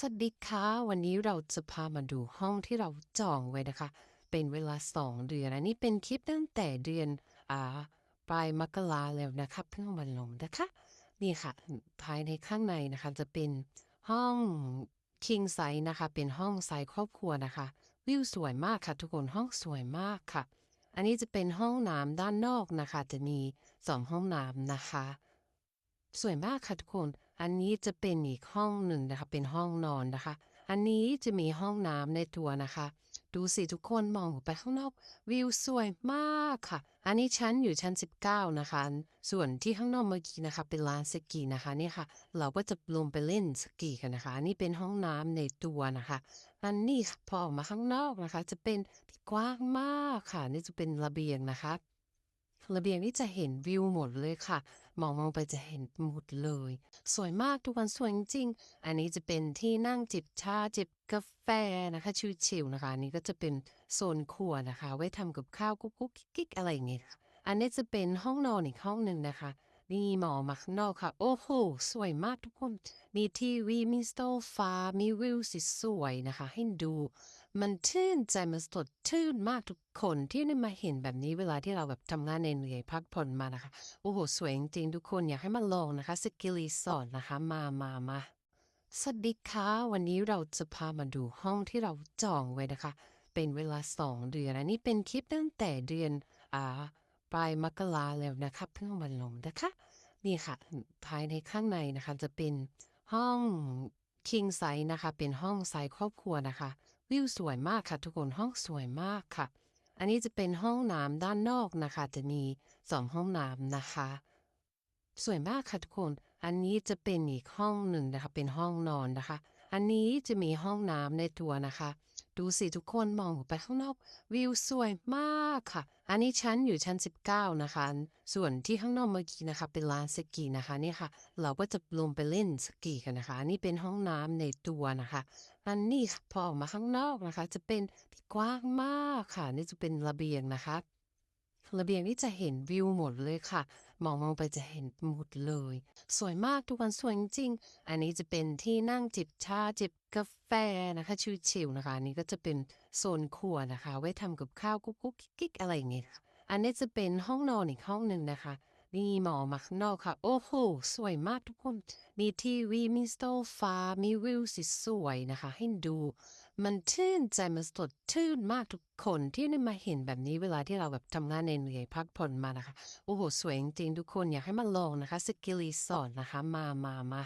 สวัสดีค่ะวันนี้เราจะพามาดูห้องที่เราจองไว้นะคะ เป็นเวลาสองเดือนอันนี้เป็นคลิปตั้งแต่เดือนอ่าปลายมกราแล้วนะคะเพิ่งเอามาลงนะคะ นี่ค่ะ ภายในข้างในนะคะจะเป็นห้อง king size นะคะ เป็นห้องไซครอบครัวนะคะ วิวสวยมากค่ะ ทุกคนห้องสวยมากค่ะ อันนี้จะเป็นห้องน้ำด้านนอกนะคะ จะมีสองห้องน้ำนะคะ สวยมากค่ะทุกคน อันนี้จะเป็นอีกห้องหนึ่งนะคะ เป็นห้องนอนนะคะ อันนี้จะมีห้องน้ำในตัวนะคะ ดูสิทุกคนมองออกไปข้างนอก วิวสวยมากค่ะ อันนี้ชั้นอยู่ชั้น 19 นะคะ ส่วนที่ข้างนอกเมื่อกี้นะคะ เป็นลานสกีนะคะนี่ค่ะ เราก็จะลงไปเล่นสกีกันนะคะ อันนี้เป็นห้องน้ำในตัวนะคะ อันนี้พอออกมาข้างนอกนะคะ จะเป็นที่กว้างมากค่ะ นี่จะเป็นระเบียงนะคะระเบียงนี่จะเห็นวิวหมดเลยค่ะ มองลงไปจะเห็นหมดเลย สวยมากทุกวันสวยจริง อันนี้จะเป็นที่นั่งจิบชาจิบกาแฟนะคะชิวๆนะคะอันนี้ก็จะเป็นโซนครัวนะคะ ไว้ทำกับข้าวกุ๊กกิ๊กอะไรอย่างเงี้ยอันนี้จะเป็นห้องนอนอีกห้องหนึ่งนะคะ นี่มองมาข้างนอกค่ะ โอ้โห สวยมากทุกคน มีทีวีมีโซฟา มีวิวสสวยนะคะ ให้ดู มันชื่นใจมันสดชื่นมากทุกคนที่ได้มาเห็นแบบนี้เวลาที่เราแบบทำงานเหนื่อยพักผ่อนมานะคะ โอ้โห สวยจริงๆทุกคนอยากให้มาลองนะคะ สกิลีสอร์ทนะคะ มามามาสวัสดีค่ะวันนี้เราจะพามาดูห้องที่เราจองไว้นะคะ เป็นเวลาสองเดือนอันนี้เป็นคลิปตั้งแต่เดือนอ่า ปลายมกราแล้วนะคะเพิ่งเอามาลงนะคะนี่ค่ะ ภายในข้างในนะคะ จะเป็นห้อง king size นะคะ เป็นห้องไซส์ครอบครัวนะคะ วิวสวยมากค่ะ ทุกคนห้องสวยมากค่ะ อันนี้จะเป็นห้องน้ำด้านนอกนะคะ จะมีสองห้องน้ำนะคะ สวยมากค่ะทุกคน อันนี้จะเป็นอีกห้องหนึ่งนะคะ เป็นห้องนอนนะคะ อันนี้จะมีห้องน้ำในตัวนะคะ ดูสิทุกคนมองออกไปข้างนอกวิวสวยมากค่ะ อันนี้ชั้นอยู่ชั้น 19 นะคะ ส่วนที่ข้างนอกเมื่อกี้นะคะ เป็นลานสกีนะคะนี่ค่ะ เราก็จะลงไปเล่นสกีกันนะคะนนี้เป็นห้องน้ำในตัวนะคะ อันนี้พอออกมาข้างนอกนะคะ จะเป็นที่กว้างมากค่ะ นี่จะเป็นระเบียงนะคะ ระเบียงนี่จะเห็นวิวหมดเลยค่ะ มองลงไปจะเห็นหมดเลย สวยมากทุกวันสวยจริง อันนี้จะเป็นที่นั่งจิบชาจิบกาแฟนะคะชิวๆนะคะ อันนี้ก็จะเป็นโซนครัวนะคะ ไว้ทำกับข้าวกุ๊กกิ๊กอะไรอย่างเงี้ยอันนี้จะเป็นห้องนอนอีกห้องหนึ่งนะคะ นี่มองมาข้างนอกค่ะ โอ้โห สวยมากทุกคน มีทีวีมีโซฟามีวิวสีสวยนะคะ ให้ดู มันชื่นใจมันสดชื่นมากทุกคนที่ได้มาเห็นแบบนี้เวลาที่เราแบบทำงานเหนื่อยพักผ่อนมานะคะ โอ้โห สวยจริงๆทุกคนอยากให้มาลองนะคะสกิลีสอนนะคะ มามามา